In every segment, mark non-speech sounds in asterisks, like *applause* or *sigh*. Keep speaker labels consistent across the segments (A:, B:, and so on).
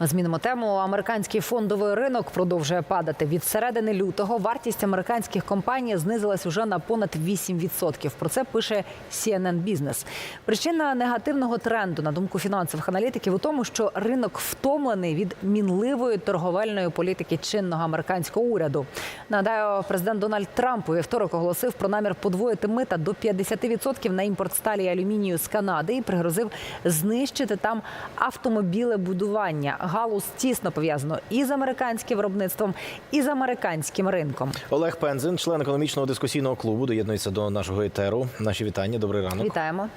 A: Змінимо тему. Американський фондовий ринок продовжує падати. Від середини лютого вартість американських компаній знизилась уже на понад 8%. Про це пише CNN Business. Причина негативного тренду, на думку фінансових аналітиків, у тому, що ринок втомлений від мінливої торговельної політики чинного американського уряду. Нагадаю, президент Дональд Трамп у вівторок оголосив про намір подвоїти мита до 50% на імпорт сталі і алюмінію з Канади і пригрозив знищити там автомобілебудування. Галузь тісно пов'язано і з американським виробництвом, і з американським ринком.
B: Олег Пензин, член економічного дискусійного клубу, доєднується до нашого етеру. Наші вітання. Добрий ранок.
A: Вітаємо.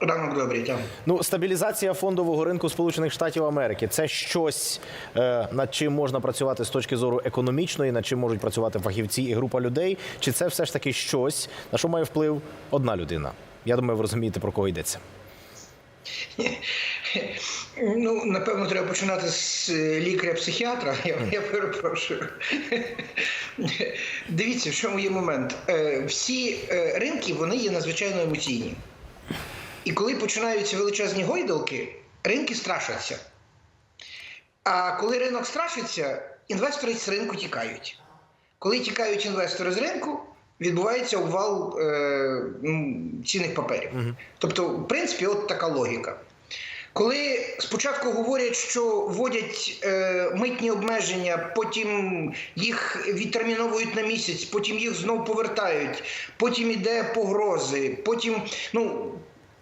C: Ранок добрий.
B: Ну, стабілізація фондового ринку Сполучених Штатів Америки це щось, е, над чим можна працювати з точки зору економічної, над чим можуть працювати фахівці і група людей. Чи це все ж таки щось, на що має вплив одна людина? Я думаю, ви розумієте про кого йдеться. *laughs* *laughs*
C: Ну, напевно, треба починати з е, лікаря-психіатра. Я, я перепрошую. *laughs* Дивіться, в чому є момент. Е, Всі е, ринки вони є надзвичайно емоційні. І коли починаються величезні гойдалки, ринки страшаться. А коли ринок страшиться, інвестори з ринку тікають. Коли тікають інвестори з ринку, відбувається обвал е, цінних паперів. Тобто, в принципі, от така логіка. Коли спочатку говорять, що вводять е, митні обмеження, потім їх відтерміновують на місяць, потім їх знов повертають, потім іде погрози, потім ну.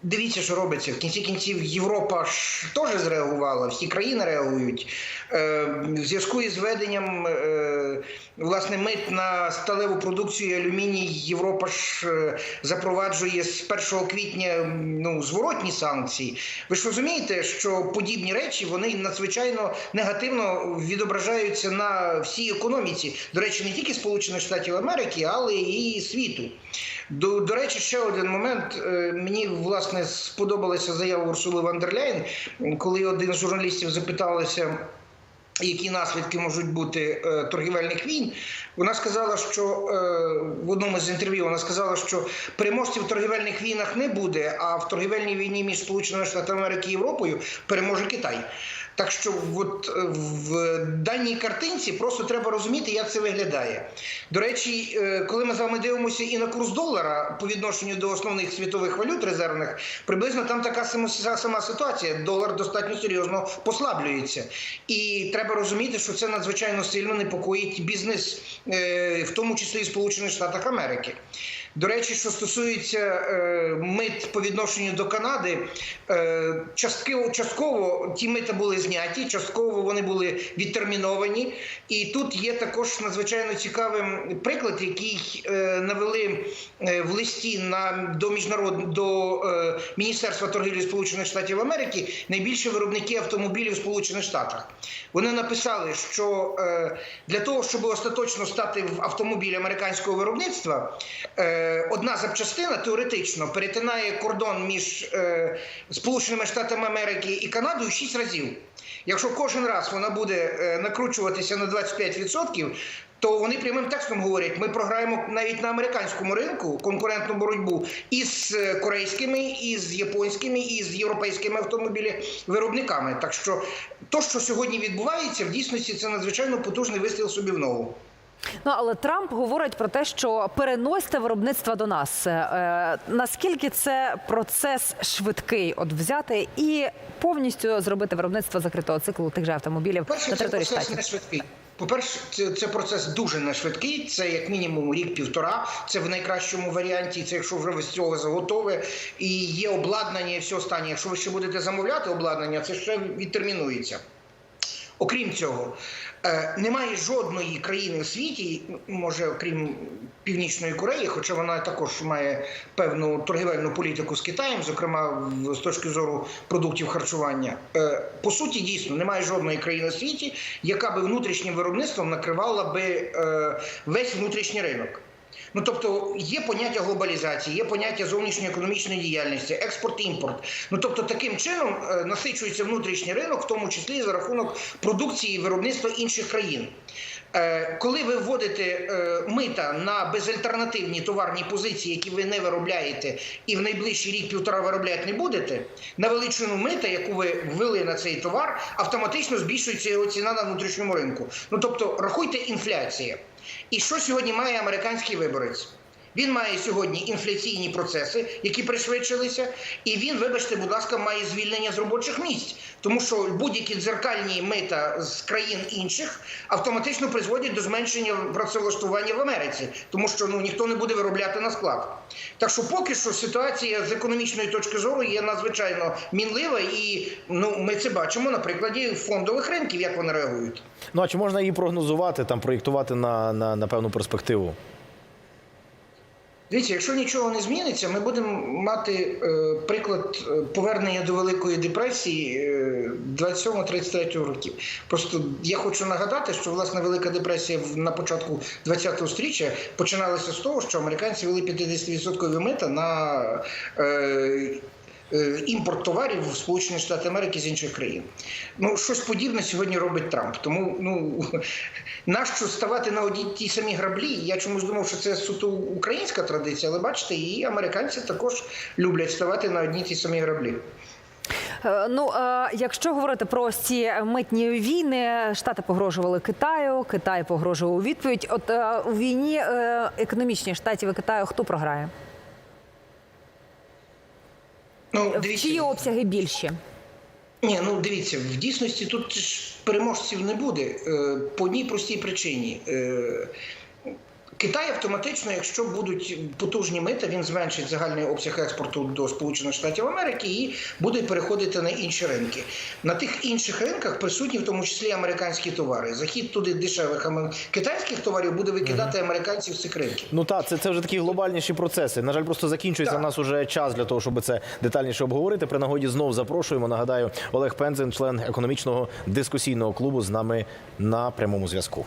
C: Дивіться, що робиться. В кінці кінців Європа ж теж зреагувала, всі країни реагують. Е, в зв'язку із введенням е, власне мит на сталеву продукцію і алюміній Європа ж е, запроваджує з 1 квітня ну, зворотні санкції. Ви ж розумієте, що подібні речі вони надзвичайно негативно відображаються на всій економіці. До речі, не тільки Сполучених Штатів Америки, але і світу. До, до речі, ще один момент. Е, Мені власне сподобалася заява Урсули ван дер Ляєн, коли один з журналістів запиталася. Які наслідки можуть бути е, торгівельних війн? Вона сказала, що е, в одному з інтерв'ю вона сказала, що переможців в торгівельних війнах не буде, а в торгівельній війні між Сполученими Штатами Америки і Європою переможе Китай. Так що, от е, в даній картинці просто треба розуміти, як це виглядає. До речі, е, коли ми з вами дивимося і на курс долара по відношенню до основних світових валют резервних, приблизно там така сама- ситуація. Долар достатньо серйозно послаблюється. І треба розуміти, що це надзвичайно сильно непокоїть бізнес, е, в тому числі і Сполучених Штатах Америки. До речі, що стосується е, мит по відношенню до Канади, е, частково, частково ті мита були зняті, частково вони були відтерміновані. І тут є також надзвичайно цікавий приклад, який е, навели в листі на до міжнарод до Міністерства торгівлі Сполучених Штатів Америки найбільші виробники автомобілів Сполучених Штатах. Вони написали, що для того, щоб остаточно стати в автомобіль американського виробництва, одна запчастина теоретично перетинає кордон між е, Сполученими Штатами Америки і Канадою 6 разів. Якщо кожен раз вона буде е, накручуватися на 25%, то вони прямим текстом говорять: ми програємо навіть на американському ринку конкурентну боротьбу із е, корейськими, і з японськими, і з європейськими автомобілевиробниками. Так що то, що сьогодні відбувається, в дійсності це надзвичайно потужний вистріл собі в ногу.
A: Ну але Трамп говорить про те, що переносьте виробництво до нас. Е, наскільки це процес швидкий, от взяти і повністю зробити виробництво закритого циклу тих же автомобілів
C: Перше,
A: на території
C: процес
A: штатів?
C: не швидкий. По-перше, це, це процес дуже не швидкий. Це як мінімум рік-півтора. Це в найкращому варіанті. Це якщо вже ви з цього заготове і є обладнання, і все останнє. Якщо ви ще будете замовляти обладнання, це ще відтермінується. Окрім цього, немає жодної країни в світі, може, окрім Північної Кореї, хоча вона також має певну торгівельну політику з Китаєм, зокрема з точки зору продуктів харчування. Е, По суті, дійсно, немає жодної країни в світі, яка би внутрішнім виробництвом накривала би е, весь внутрішній ринок. Ну тобто є поняття глобалізації, є поняття зовнішньої економічної діяльності, експорт-імпорт. Ну тобто, таким чином е, насичується внутрішній ринок, в тому числі за рахунок продукції і виробництва інших країн. Е, Коли ви вводите е, мита на безальтернативні товарні позиції, які ви не виробляєте, і в найближчий рік півтора виробляти не будете, на величину мита, яку ви ввели на цей товар, автоматично збільшується його ціна на внутрішньому ринку. Ну тобто, рахуйте інфляція. І що сьогодні має американський виборець? Він має сьогодні інфляційні процеси, які пришвидшилися, і він, вибачте, будь ласка, має звільнення з робочих місць, тому що будь-які дзеркальні мита з країн інших автоматично призводять до зменшення працевлаштування в Америці, тому що ну ніхто не буде виробляти на склад. Так що поки що ситуація з економічної точки зору є надзвичайно мінлива, і ну ми це бачимо на прикладі фондових ринків, як вони реагують.
B: Ну а чи можна її прогнозувати, там проєктувати на, на, на певну перспективу?
C: Дивіться, якщо нічого не зміниться, ми будемо мати е, приклад е, повернення до Великої депресії е, 27-33 років. Просто я хочу нагадати, що власне Велика депресія в- на початку 20-го сторіччя починалася з того, що американці вели 50% мита на е, імпорт товарів в Сполучені Штати Америки з інших країн. Ну, щось подібне сьогодні робить Трамп. Тому ну *laughs* нащо ставати на одні ті самі граблі? Я чомусь думав, що це суто українська традиція, але бачите, і американці також люблять ставати на одні ті самі граблі.
A: Е, Ну, е, якщо говорити про ці митні війни, штати погрожували Китаю, Китай погрожував у відповідь. От е, у війні е, економічній штатів і Китаю хто програє?
C: Ну,
A: В чиї обсяги більші?
C: Ні, ну дивіться, в дійсності тут ж переможців не буде е, по одній простій причині. Китай автоматично, якщо будуть потужні мита, він зменшить загальний обсяг експорту до Сполучених Штатів Америки і буде переходити на інші ринки. На тих інших ринках присутні, в тому числі американські товари. Захід туди дешевих китайських товарів буде викидати американців з цих ринків.
B: Ну так, це, це вже такі глобальніші процеси. На жаль, просто закінчується
C: Так.
B: в нас уже час для того, щоб це детальніше обговорити. При нагоді знов запрошуємо. Нагадаю, Олег Пензен, член економічного дискусійного клубу, з нами на прямому зв'язку.